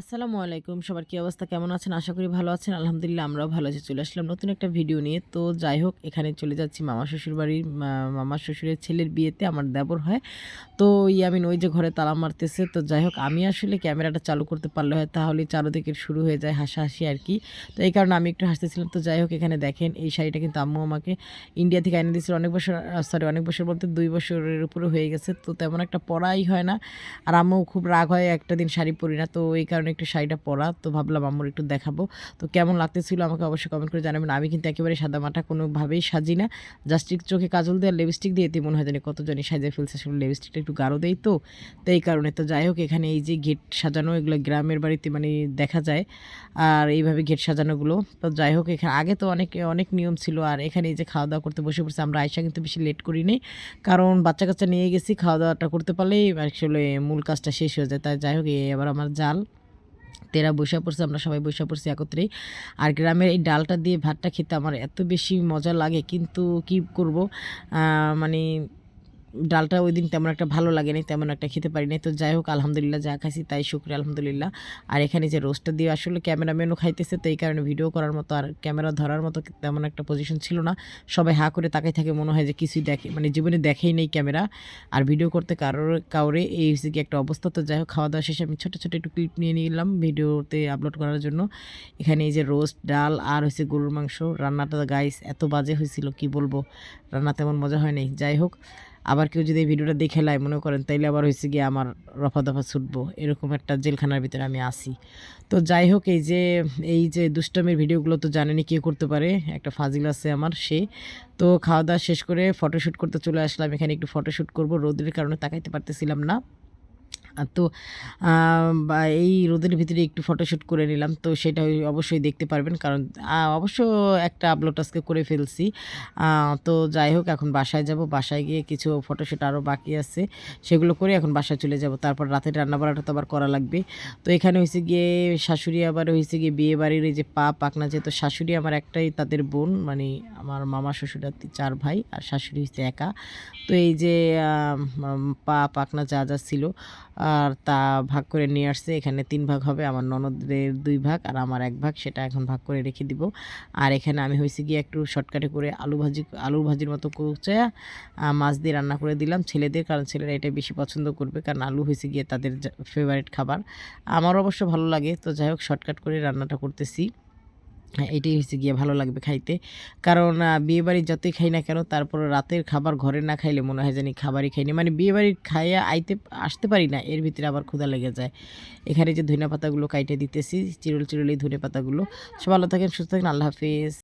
আসসালামু আলাইকুম, সবার কি অবস্থা? কেমন আছেন? আশা করি ভালো আছেন। আলহামদুলিল্লাহ, আমরাও ভালো আছি। চলে আসলাম নতুন একটা ভিডিও নিয়ে। তো যাই হোক, এখানে চলে যাচ্ছি মামা শ্বশুর বাড়ির মামা শ্বশুরের ছেলের বিয়েতে, আমার দেবর হয়। তো ইয়ামিন ওই যে ঘরে তালা মারতেছে। তো যাই হোক, আমি আসলে ক্যামেরাটা চালু করতে পারলে হয়, তাহলে চারোদিকে শুরু হয়ে যায় হাসাহাসি আর কি। তো এই কারণে আমি একটু হাসতেছিলাম। তো যাই হোক, এখানে দেখেন, এই শাড়িটা কিন্তু আম্মু আমাকে ইন্ডিয়া থেকে এনে দিয়েছিল অনেক বছর সরি অনেক বছর বলতে দুই বছরের উপরে হয়ে গেছে। তো তেমন একটা পরাই হয় না। আর আম্মু খুব রাগ হয়, একটা দিন শাড়ি পরি না। তো এই কারণে একটু শাড়িটা পরা। তো ভাবলাম, আম্মুর একটু দেখাবো। তো কেমন লাগতেছিল আমাকে অবশ্যই কমেন্ট করে জানাবেন। আমি কিন্তু একেবারে সাদা মাটা কোনোভাবেই সাজি না। জাস্ট চোখে কাজল দিয়ে লিপস্টিক দিয়ে এতে মনে হয় জানি কত জানি সাজিয়ে ফেলছে। আসলে লিপস্টিকটা একটু গাঢ় দেয় তো। তো এই কারণে। তো যাই হোক, এখানে এই যে গেট সাজানো, এগুলো গ্রামের বাড়িতে মানে দেখা যায়। আর এইভাবে গেট সাজানোগুলো। তো যাই হোক, এখানে আগে তো অনেক অনেক নিয়ম ছিল। আর এখানে এই যে খাওয়া দাওয়া করতে বসে পড়ছে, আমরা আয়সা কিন্তু বেশি লেট করিনি কারণ বাচ্চা কাচ্চা নিয়ে গেছি খাওয়া দাওয়াটা করতে পারলেই আসলে মূল কাজটা শেষ হয়ে যায়। তাই যাই হোক এই আবার আমার জাল। তেরা বসে পড়ছে, আমরা সবাই বসে পড়ছি একত্রেই। আর গ্রামের এই ডালটা দিয়ে ভাতটা খেতে আমার এত বেশি মজা লাগে, কিন্তু কি করব? মানে ডালটা ওই দিন তেমন একটা ভালো লাগেনি, তেমন একটা খেতে পারিনি। তো যাই হোক, আলহামদুলিল্লাহ যা খাইছি তাই শুক্রিয়া, আলহামদুলিল্লাহ। আর এখানে যে রোস্টটা দিয়ে আসলে ক্যামেরাম্যানও খাইতেছে, তো এই কারণে ভিডিও করার মতো আর ক্যামেরা ধরার মতো তেমন একটা পজিশন ছিল না। সবাই হা করে তাকাই থাকে, মনে হয় যে কিছুই দেখে মানে জীবনে দেখেই নেই ক্যামেরা আর ভিডিও করতে কারোর, কাউরে এই হচ্ছে কি একটা অবস্থা। তো যাই হোক, খাওয়া দাওয়া শেষে আমি ছোটো ছোটো একটু ক্লিপ নিয়ে নিলাম ভিডিওতে আপলোড করার জন্য। এখানে এই যে রোস্ট ডাল আর হচ্ছে গরুর মাংস। রান্নাটা গাইস এত বাজে হয়েছিল, কি বলব? রান্না তেমন মজা হয়নি। যাই হোক আবার কেউ যদি এই ভিডিওটা দেখে লাই মনে করেন, তাইলে আবার হয়েছে গিয়ে আমার রফা দফা ছুটবো। এরকম একটা জেলখানার ভিতরে আমি আসি তো যাই হোক, এই যে এই যে দুষ্টমের ভিডিওগুলো তো জানেনি কে করতে পারে। একটা ফাজিল আছে আমার, সে। তো খাওয়া দাওয়া শেষ করে ফটোশ্যুট করতে চলে আসলাম। এখানে একটু ফটোশ্যুট করব। রোদের কারণে তাকাইতে পারতেছিলাম না। তো এই রোদের ভিতরে একটু ফটোশ্যুট করে নিলাম। তো সেটা অবশ্যই দেখতে পারবেন। কারণ অবশ্য একটা আপলোড আজকে করে ফেলছি। তো যাই হোক, এখন বাসায় যাব। বাসায় গিয়ে কিছু ফটোশ্যুট আরও বাকি আছে। সেগুলো করে এখন বাসায় চলে যাব। তারপর রাতের রান্নাবাড়াটা তো আবার করা লাগবে। তো এখানে হয়েছে গিয়ে শাশুড়ি আবার হয়েছে গিয়ে বিয়ে বাড়ির এই যে পা পাকনা যেহেতু শাশুড়ি আমার একটাই তাদের বোন। মানে আমার মামা শ্বশুর চার ভাই আর শাশুড়ি হচ্ছে একা। তো এই যে পা পাকনা যা যা ছিল আর তা ভাগ করে নিয়ে আসছে। এখানে তিন ভাগ হবে আমার ননদের দুই ভাগ আর আমার এক ভাগ সেটা এখন ভাগ করে রেখে দিব। আর এখানে আমি হয়েছে গিয়ে একটু শর্টকাটে করে আলু ভাজি আলু ভাজির মতো আহ, মাছ দিয়ে রান্না করে দিলাম ছেলেদের কারণ ছেলেরা এটা বেশি পছন্দ করবে কারণ আলু হয়েছে গিয়ে তাদের ফেভারিট খাবার। আমার অবশ্য ভালো লাগে তো যাই হোক শর্টকাট করে রান্নাটা করতেছি। এটাই হচ্ছে গিয়ে ভালো লাগবে খাইতে। কারণ বিয়েবাড়ি যতই খাই না কেন তারপর রাতের খাবার ঘরে না খাইলে মনে হয় জানি খাবারই খাইনি। মানে বিয়েবাড়ি খাইয়া আইতে, আসতে পারি না, এর ভিতরে আবার ক্ষুধা লেগে যায়। এখানে যে ধনে পাতাগুলো কাইটে দিতেছি, চিরল চিরলি এই ধনে পাতাগুলো সব ভালো থাকেন, সুস্থ থাকেন, আল্লাহ হাফিজ।